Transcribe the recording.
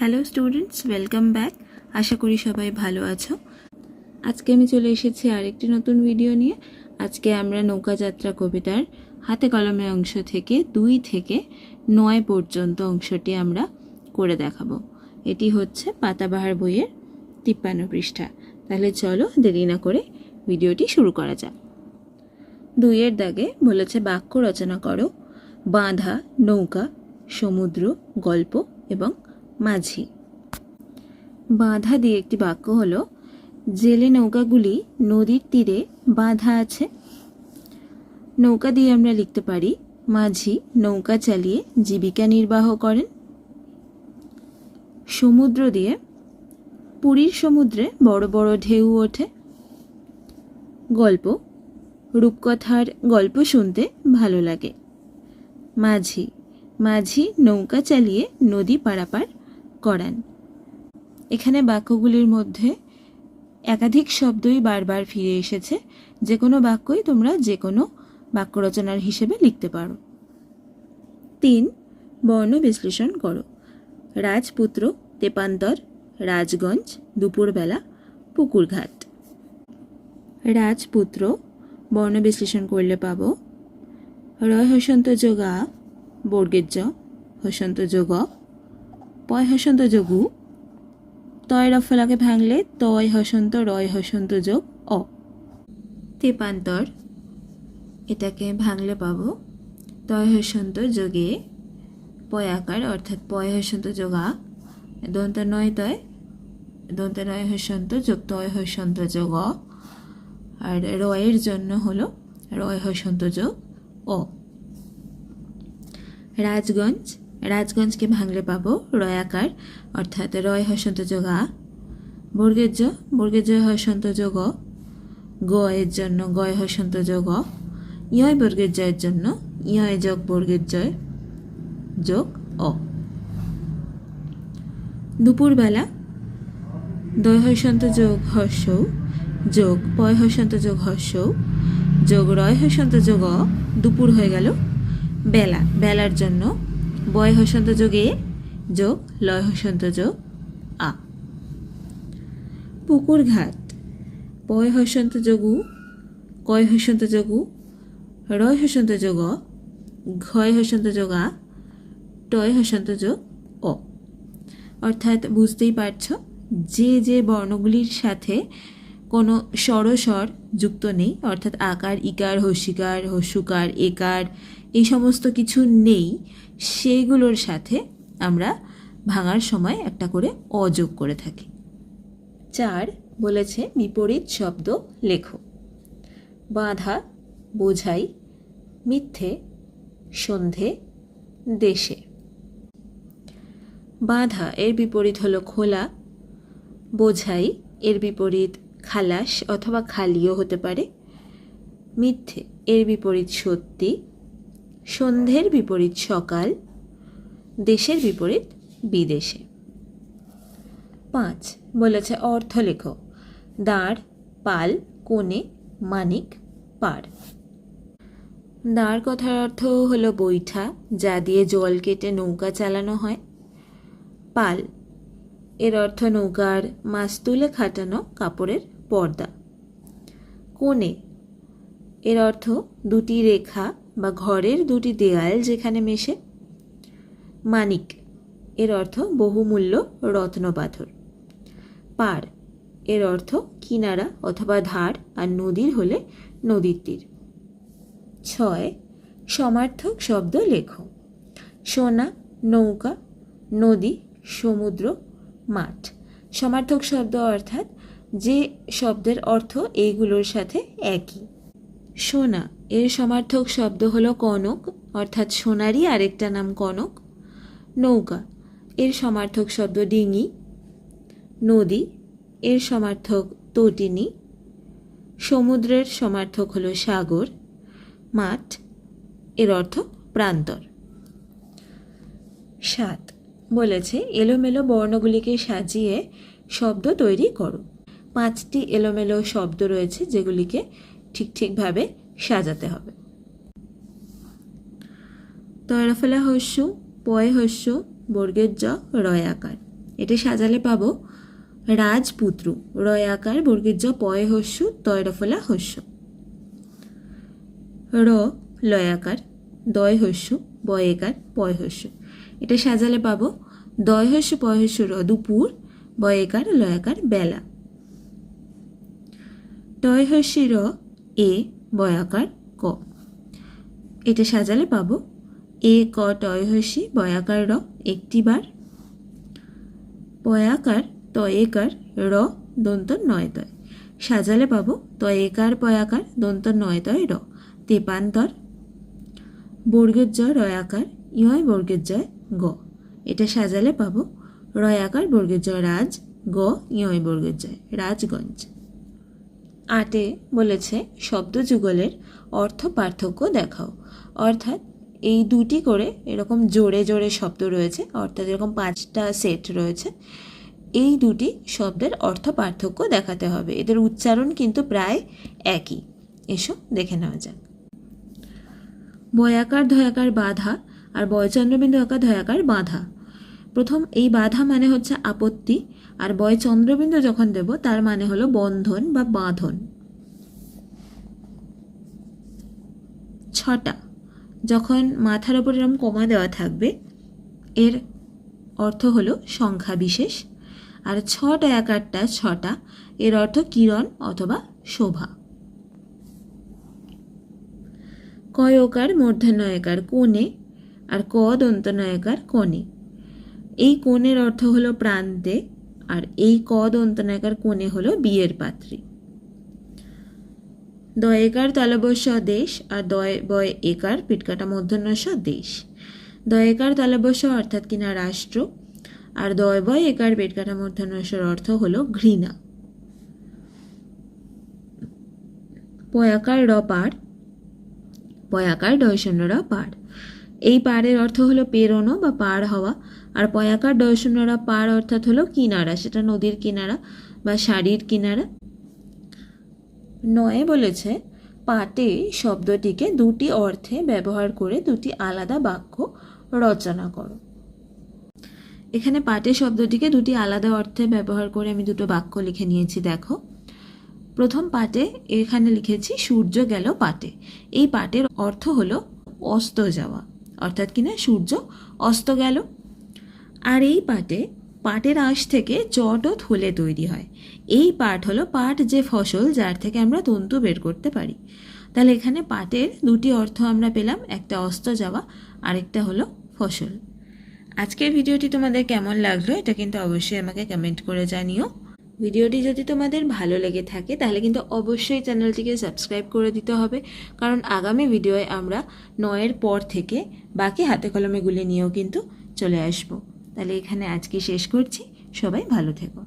Hello students welcome back আশা করি সবাই ভালো আছো। আজকে আমি চলে এসেছি আরেকটি নতুন ভিডিও নিয়ে। আজকে আমরা নৌকাযাত্রা কবিতার হাতে কলমে অংশ থেকে দুই থেকে নয় পর্যন্ত অংশটি আমরা করে দেখাবো। এটি হচ্ছে পাতাবাহার বইয়ের তিপ্পান্ন পৃষ্ঠা। তাহলে চলো দেরি না করে ভিডিওটি শুরু করা যাক। দুইয়ের দাগে বলেছে বাক্য রচনা করো। বাঁধা, নৌকা, সমুদ্র, গল্প এবং মাঝি। বাঁধা দিয়ে একটি বাক্য হলো, জেলে নৌকাগুলি নদীর তীরে বাঁধা আছে। নৌকা দিয়ে আমরা লিখতে পারি, মাঝি নৌকা চালিয়ে জীবিকা নির্বাহ করেন। সমুদ্র দিয়ে পুরীর সমুদ্রে বড় বড় ঢেউ ওঠে। গল্প, রূপকথার গল্প শুনতে ভালো লাগে। মাঝি মাঝি নৌকা চালিয়ে নদী পারাপার করান। এখানে বাক্যগুলির মধ্যে একাধিক শব্দই বারবার ফিরে এসেছে। যে কোনো বাক্যই তোমরা যে কোনো বাক্য রচনার হিসেবে লিখতে পারো। তিন, বর্ণ বিশ্লেষণ করো। রাজপুত্র, তেপান্তর, রাজগঞ্জ, দুপুরবেলা, পুকুরঘাট। রাজপুত্র, বর্ণ বিশ্লেষণ করলে পাবো, রয় হসন্ত যোগা বর্গের জ হসন্ত যোগ পয় হসন্ত যোগু। তয় রফলাকে ভাঙলে তয় হসন্ত, রয় হসন্ত যোগ, অ। তেপান্তর। এটাকে ভাঙলে পাবো তয় হসন্ত যোগে পয় আকার, অর্থাৎ পয় হসন্ত যোগা দন্ত নয় তয়, দন্ত নয় হসন্ত যোগ তয় হসন্ত যোগ অ। আর রয়ের জন্য হলো রয় হসন্ত যোগ, অ। রাজগঞ্জ। রাজগঞ্জকে ভাঙলে পাবো রয়াকার অর্থাৎ রয় হসন্ত যোগ আ। বর্গের জ বর্গের জয় হসন্ত যোগ গ এর জন্য গয় হসন্ত অ। ইয় বর্গের জয়ের জন্য ইয় যোগ বর্গের জয় যোগ অ। দুপুরবেলা দয় হসন্ত যোগ হর্ষ যোগ পয় হসন্ত যোগ হর্ষ যোগ রয় হসন্ত অ, দুপুর হয়ে গেল। বেলা বেলার জন্য বয় হসন্ত যোগে যোগ, লয় হসন্ত যোগ, আ। পুকুর ঘাট, পয় হসন্ত যোগু, কয় হসন্ত যোগু, রয় হসন্ত যোগ, ঘয় হসন্ত যোগ, আ, টয় হসন্ত যোগ, অ। অর্থাৎ বুঝতেই পারছ, যে যে বর্ণগুলির সাথে কোনো স্বরস্বর যুক্ত নেই, অর্থাৎ আকার, ইকার হস্যিকার হস্যুকার একার, এই সমস্ত কিছু নেই। সেইগুলোর সাথে আমরা ভাঙার সময় একটা করে অযোগ করে থাকি। চার বলেছে বিপরীত শব্দ লেখো। বাঁধা, বোঝাই, মিথ্যে, সন্ধে, দেশে। বাঁধা এর বিপরীত হলো খোলা, বোঝাই এর বিপরীত খালাস অথবা খালিও হতে পারে। মিথ্যে এর বিপরীত সত্যি। সন্ধ্যের বিপরীত সকাল। দেশের বিপরীত বিদেশে। পাঁচ, বলেছে অর্থ লেখো দাঁড়, পাল, কোণে, মানিক, পার। দাঁড় কথার অর্থ হলো বৈঠা, যা দিয়ে জল কেটে নৌকা চালানো হয়। পাল, এর অর্থ নৌকার মাছ তুলে খাটানো কাপড়ের পর্দা। কোণে। এর অর্থ দুটি রেখা বা ঘরের দুটি দেয়াল যেখানে মেশে। মানিক। এর অর্থ বহুমূল্য রত্ন পাথর। পার এর অর্থ কিনারা অথবা ধার আর নদীর হলে নদীর তীর ছয়। সমার্থক শব্দ লেখো। সোনা, নৌকা, নদী, সমুদ্র, মাঠ। সমার্থক শব্দ অর্থাৎ যে শব্দের অর্থ এইগুলোর সাথে একই। সোনা, এর সমার্থক শব্দ হলো কনক, অর্থাৎ সোনারই আরেকটা নাম কনক। নৌকা, এর সমার্থক শব্দ ডিঙি। নদী, এর সমার্থক তটিনী সমুদ্রের সমার্থক হলো সাগর। মাঠ, এর অর্থ প্রান্তর। সাত, বলেছে এলোমেলো বর্ণগুলিকে সাজিয়ে শব্দ তৈরি করো। পাঁচটি এলোমেলো শব্দ রয়েছে যেগুলিকে ঠিক ঠিকভাবে সাজাতে হবে। তয়রাফলা হস্য, পয় হস্য, বর্গের জ, রয় আকার। এটা সাজালে পাবো রাজপুত্র, রয় আকার, বর্গের জ, পয় হস্য তয়রফলা হস্য। র লয়াকার দয় হস্য বয়েকার পয় হস্য। এটা সাজালে পাবো দয় হস্য, পয় হস্য, র, দুপুর বয়েকার লয়াকার বেলা। টয় হস্যি র এ বয়াকার ক। এটা সাজালে পাবো। এ ক টয় হস্যি বয়াকার র একটি বার। পয়াকার তয়েকার র দন্ত নয় তয়। সাজালে পাবো তয়েকার পয়াকার দন্ত নয় তয় র। তেপান্তর বর্গের জয় রয়াকার ইয় বর্গের জয় গ। এটা সাজালে পাবো রয়াকার বর্গের জয় রাজ গ ইয় বর্গের জয় রাজগঞ্জ। আটে বলেছে, শব্দ যুগলের অর্থ পার্থক্য দেখাও। অর্থাৎ এই দুটি করে এরকম জোরে জোরে শব্দ রয়েছে, অর্থাৎ এরকম পাঁচটা সেট রয়েছে, এই দুটি শব্দের অর্থ পার্থক্য দেখাতে হবে। এদের উচ্চারণ কিন্তু প্রায় একই। এসো দেখে নেওয়া যাক। বয়াকার ধয়াকার বাধা আর বয়চন্দ্রবিন্দু আকার ধয়াকার বাধা। প্রথম এই বাধা মানে হচ্ছে আপত্তি, আর বয় চন্দ্রবিন্দু যখন দেব, তার মানে হলো বন্ধন বা বাঁধন। ছটা, যখন মাথার ওপর এরকম কমা দেওয়া থাকবে, এর অর্থ হলো সংখ্যা বিশেষ, আর ছটা একারটা ছটা, এর অর্থ কিরণ অথবা শোভা। কয়কার মূর্ধন্যয়কার কোণে, আর ক দন্তনয়কার কোণে। এই কোণের অর্থ হলো প্রান্তে আর এই ক দন্তনয়কার কোণে হলো বিয়ের পাত্রী। দয়েকার তালবস্য দেশ আর দয় বয় একার পিটকাটা মধ্যন্যস্য দেশ। দয়েকার তালবস্য অর্থাৎ কিনা রাষ্ট্র আর দয় বয় একার পেটকাটা মধ্যন্যস্যর অর্থ হলো ঘৃণা। পয়াকার র পাড়, পয়াকার ডয়শূন্যরা পাড়। এই পাড়ের অর্থ হলো পেরোনো বা পার হওয়া। আর পয়াকার ডয়শূন্যরা পাড় অর্থাৎ হলো কিনারা, সেটা নদীর কিনারা বা শাড়ির কিনারা। নয়ে বলেছে, পাটে শব্দটিকে দুটি অর্থে ব্যবহার করে দুটি আলাদা বাক্য রচনা করো। এখানে পাটে শব্দটিকে দুটি আলাদা অর্থে ব্যবহার করে আমি দুটো বাক্য লিখে নিয়েছি, দেখো। প্রথম পাটে এখানে লিখেছি, সূর্য গেল পাটে। এই পাটের অর্থ হলো অস্ত যাওয়া। অর্থাৎ কিনা সূর্য অস্ত গেল। আর এই পাটে, পাটের আঁশ থেকে চট ও থলে তৈরি হয়। এই পাট হলো পাট যে ফসল যার থেকে আমরা তন্তু বের করতে পারি। তাহলে এখানে পাটের দুটি অর্থ আমরা পেলাম, একটা অস্ত যাওয়া, আরেকটা হলো ফসল। আজকের ভিডিওটি তোমাদের কেমন লাগল, এটা কিন্তু অবশ্যই আমাকে কমেন্ট করে জানিও। ভিডিওটি যদি তোমাদের ভালো লেগে থাকে, তাহলে কিন্তু অবশ্যই চ্যানেলটিকে সাবস্ক্রাইব করে দিতে হবে। কারণ আগামী ভিডিওয়ে আমরা নয়ের পর থেকে বাকি হাতে কলমেগুলি নিয়েও কিন্তু চলে আসব। তাহলে এখানে আজকে শেষ করছি। সবাই ভালো থেকো।